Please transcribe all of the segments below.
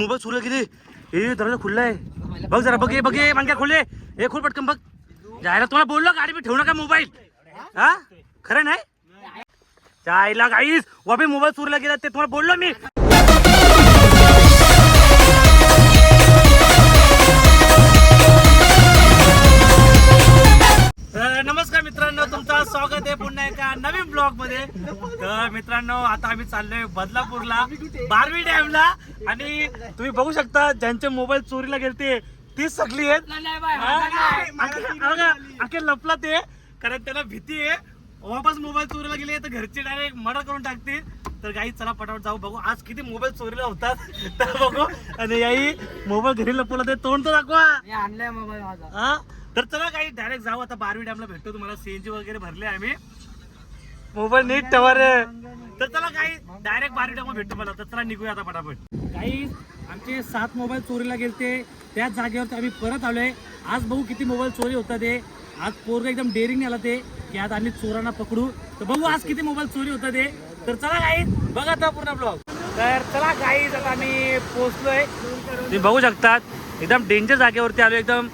Mobile चोरला किती? हे दरवाजा खुल्ला आहे. बघ जरा बघ बघ ये खुले. हे खुल खोल पटकन बघ. जायला तुम्हाला बोललो गाडी मी ठेवू नका मोबाईल. हा? खरं नाही? जायला गाईस वाबे मोबाईल चोरला गेला ते तुम्हाला बोललो मी. नमस्कार मित्रांनो तुमचं स्वागत आहे ब्लॉगमध्ये. तर मित्रांनो आता आम्ही चाललोय बदलापूरला बारवी डॅमला. आणि तुम्ही बघू शकता ज्यांचे मोबाईल चोरीला गेलते ती सगळी आहेत. लपला ते कारण त्याला भीती आहे. वापस मोबाईल चोरीला गेले तर घरचे डायरेक्ट मर्डर करून टाकतील. तर काही चला पटापट जाऊ बघू आज किती मोबाईल चोरीला होतात. तर बघू. आणि याही मोबाईल घरी लपवला ते तोंड तर दाखवा. आणलाय मोबाईल माझा. हा तर चला काही डायरेक्ट जाऊ. आता बारवी डॅमला भेटतो तुम्हाला. सीएनजी वगैरे भरले आम्ही. मोबाईल नीट ठेवा रे. तर चला काही डायरेक्ट बारवी डॅमला भेटतो मला. तर चला निघूया आता पटापट. काही आमचे सात मोबाईल चोरीला गेलते. त्याच जागेवरती आम्ही परत आलोय. आज बघू किती मोबाईल चोरी होतात ते. आज पोरग एकदम डेअरिंग आला ते की आज आम्ही चोरांना पकडू. तर बघू आज किती मोबाईल चोरी होतात ते. तर चला काही बघा आता पूर्ण ब्लॉग तर चला काही आता आम्ही पोहोचलोय. तुम्ही बघू शकतात एकदम डेंजर जागेवरती आलो एकदम.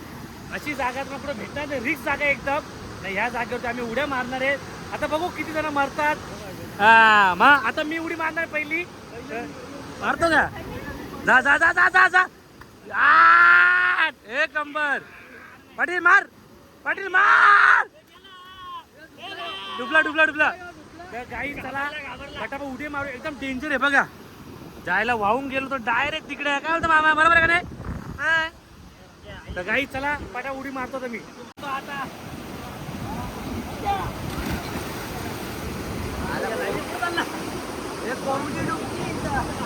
अशी जागा तुम्हाला कुठं भेटणार नाही. रिक्स जागा एकदम. तर ह्या जागेवरती आम्ही उड्या मारणार आहे. आता बघू किती जण मारतात. हा मग आता मी उडी मारणार पहिली. मारतो का? जा जा जा जा जा जा. आठ! एक नंबर. पाटील मार. पाटील मार. डुबला डुबला डुबला. गाई चला. फटाफट उडी मारू. एकदम डेंजर आहे बघा. जायला वाहून गेलो तर डायरेक्ट तिकडे काय होतं मामा? बरोबर का नाही? हा. तर गाई चला. पटा उडी मारतो तर मी. आता Я к вам не люблю.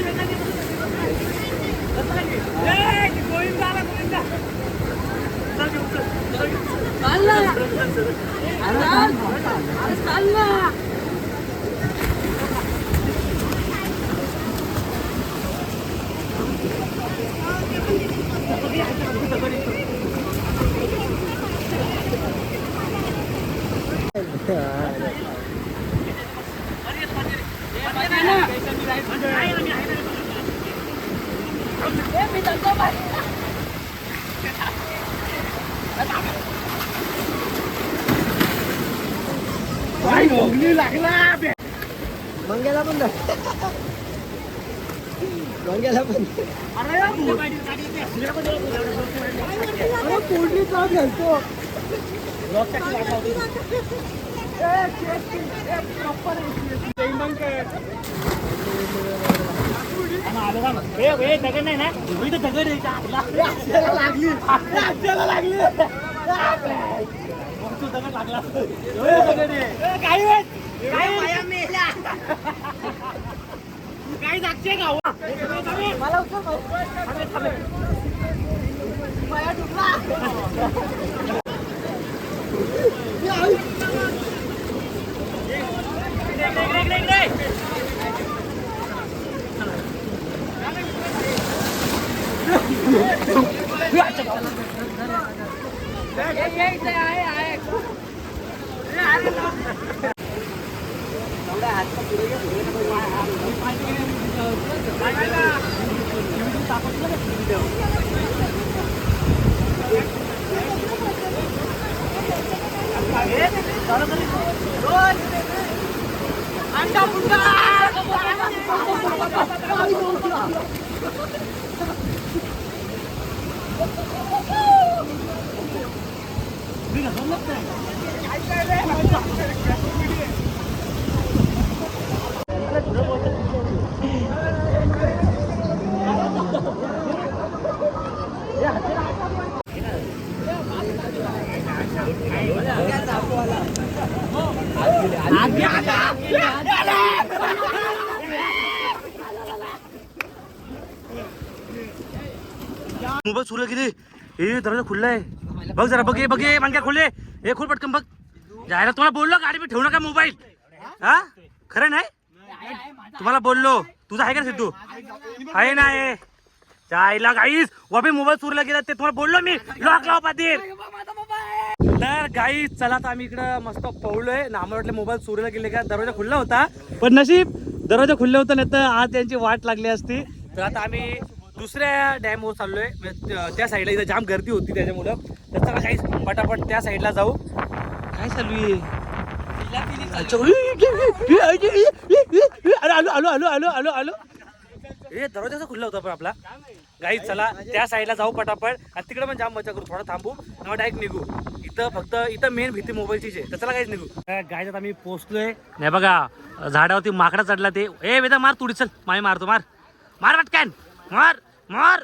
¡Adelante! ए घेतलाय मंग्याला पण मंग्याला पण पोटली काम घालतो दगड नाही ना? दगड का? लागली. लागली. काही वेळ काही जागचे गाव मला उचल भाऊ. पाया डुबला. ये, ये, इथे आहे, आहे. एवढ्या हातचं पुढे घे, पुढे नको. अंडा पुंडा मोबाईल सुरू किती हे दरवाजा खुल्ला आहे बघ जरा बघ ये बघ ये मांग्या हे खोल पटकन बघ. जायला तुम्हाला बोललो गाडी मी ठेवू नका मोबाईल. हा? खरं नाही? तुम्हाला बोललो. तुझा आहे का सिद्धू? आहे ना जायला गाईस वापी मोबाईल चोरीला गेला ते तुम्हाला बोललो मी. लॉक लाव पाटील. तर गाई चला आता आम्ही इकडं मस्त पवलोय ना आम्हाला वाटलं मोबाईल चोरीला गेले का? दरवाजा खुल्ला होता. पण नशीब दरवाजा खुल्ला होता नाही तर आज त्यांची वाट लागली असती. तर आता आम्ही दुसऱ्या डॅमवर चाललोय म्हणजे त्या- साईडला इथं जाम गर्दी होती त्याच्यामुळं तर चला काही पटापट त्या साईडला जाऊ काय चालू आहे आलो आलो आलो आलो आलो आलो खुल्ला होता पण आपला गाई चला त्या साईडला जाऊ पटापट आणि तिकडे पण जाम मजा करू थोडा थांबू आणि डायरेक्ट निघू इथं फक्त इथं मेन भीती मोबाईलचीच आहे तर चला काहीच निघू गाय आता मी पोहोचलोय नाही बघा झाडावरती माकडा चढला ते ए वेदा मार तुडी चल माय मारतो मार मार पटकन मार मार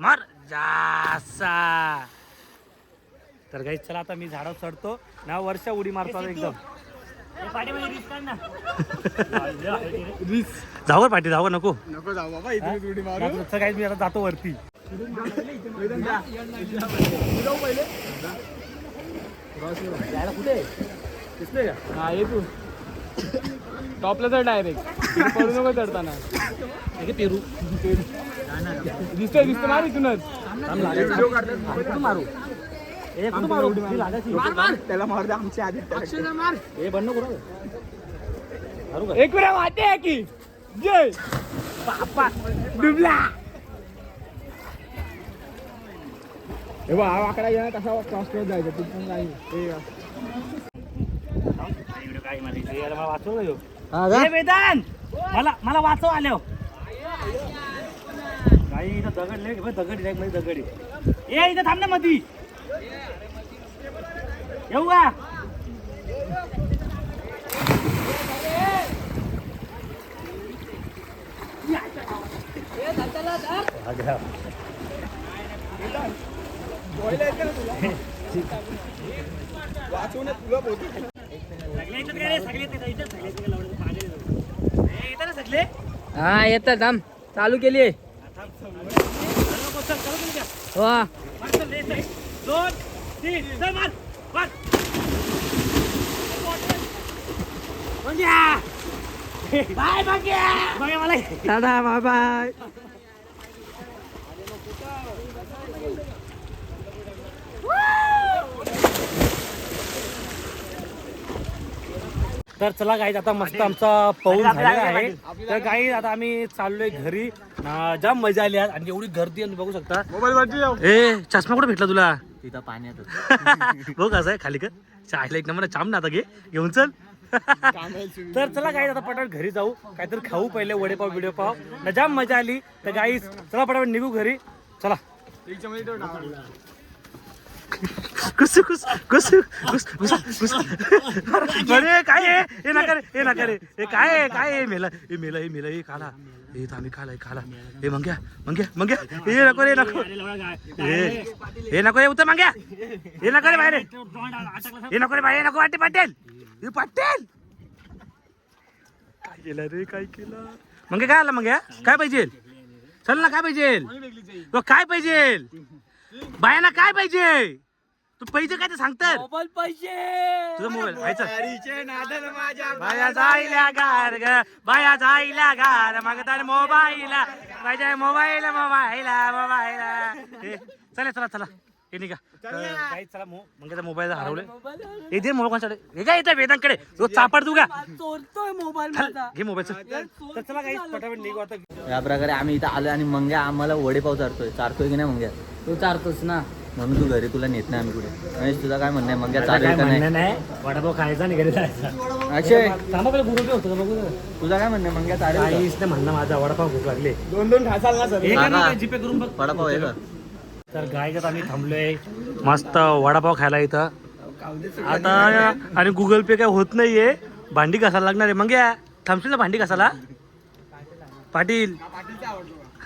मार जासा. तर गाई चला आता मी झाडावर चढतो. ना वर्षा उडी मारतो आता एकदम. जाऊ पाठी जाऊ नको. नको जाऊ बाबा इथे उडी मारू. मी आता जातो वरती. जायला कुठे? दिसले का? हा ये तू. टॉपला चढ डायरेक्ट पडू नको चढताना. हे पेरू. दिसतोय दिसतो मार इथूनच. मारू? मारू. त्याला आधी बंद का? एक वेळा वाटे की. जय. बाप्पा. डुबला. हे हा वाकडा गेला कसा क्रॉस करत जायचं तू पण हे? याला मला वाचव मला वाचव आलो नाही इथं दगड लय बघ, दगड आहे, मध्ये दगड आहे. ए इथं थांब ना मधी. येऊ का? हा येतात थांब. चालू केली हो दोन तीन चल मार मार बाय बघ्या मला दादा बाय बाय. तर चला गाईज आता मस्त आमचा पाऊस झालेला आहे. तर गाई आता आम्ही चाललोय घरी. ना, जाम मजा आली आज. आणि एवढी गर्दी आहे, तुम्ही बघू शकता. मोबाईल वरती जाऊ. ए चष्मा कुठे भेटला तुला? तिथं पाण्यात बघ कसं आहे खाली कर. चायला एक नंबर चाम ना आता घे. घेऊन चल. तर चला गाईज आता पटापट घरी जाऊ. काहीतरी खाऊ पहिले वडेपाव बिडे पाव. ना जाम मजा आली. तर गाईज चला पटापट निघू घरी. चला. कुस कुस कुस कुस कुस कुस अरे काय आहे? हे नका रे हे नका रे. हे काय आहे काय आहे? मेला हे मेला हे मेला हे खाला. इथं आम्ही खाला खाला. हे मंग्या मंग्या मंग्या. हे नको रे नको. हे नको रे उतर मंग्या. हे नको रे बाहेर. हे नको रे बाहेर नको वाटते पाटेल. हे पाटेल. काय केलं रे काय केलं? मंग्या काय आला मंग्या? काय पाहिजे? चल ना काय पाहिजे? काय पाहिजे? बायांना काय पाहिजे? तू पाहिजे काय ते सांगतात मोबाईल पैसे. तुझा मोबाईल व्हायचा हरीचे नादन माझ्या बाया जायला गार ग बाया जायला गार मागतात मोबाईल पाहिजे मोबाईल मोबाईल मोबाईल चला चला चला. हे निघा. काही चला मो मग मोबाईल हरवले हे दे मोबाईल हे काय येतं वेदांकडे. तो चापड तू का चोरतोय मोबाईल माझा. घे मोबाईल तर चला काही पटापट निघू आता. या प्रकारे आम्ही इथं आलो आणि मंग्या आम्हाला वडेपाव चारतोय. चारतोय की नाही मंग्या? तू चारतोस ना. म्हणून तू घरी तुला नेत नाही आम्ही कुठे. महेश तुझा काय म्हणणं आहे? मग आता चालेल काय का नाही? नाही? वडापाव खायचा आणि घरी जायचा. अक्षय! थांबा पहिला गुरुपे होतो का? बघू जरा. तुझा काय म्हणणं आहे? मग चालेल का? काहीच नाही म्हणणं माझा वडापाव भूक लागले. दोन दोन खासाल ना सर. हे काय काका. ना जीपे करून बघ. वडापाव आहे का तर गायच्यात आम्ही थांबलोय. मस्त वडापाव खायला इथं. आता आणि गुगल पे काय होत नाहीये. भांडी घासायला लागणार आहे. मग या. थांबशील ना भांडी घासायला? पाटील.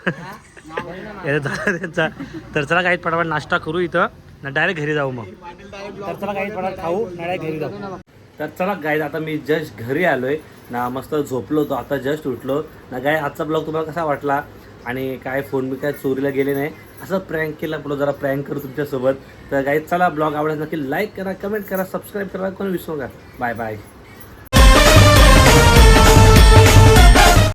झाला त्यांचा तर चला काही पटापट नाश्ता करू इथं. ना डायरेक्ट घरी जाऊ मग. तर चला काही पटापट खाऊ डायरेक्ट घरी जाऊ. तर चला गाईज आता मी जस्ट घरी आलोय. ना मस्त झोपलो होतो. आता जस्ट उठलो. ना गाय आजचा ब्लॉग तुम्हाला कसा वाटला? आणि काय फोन मी काय चोरीला गेले नाही? असं प्रँक केला पुढं जरा प्रँक करू तुमच्यासोबत. तर गाईज चला ब्लॉग आवडेल नक्की लाईक करा कमेंट करा सबस्क्राईब करा. कोणी विसरू नका. Bye bye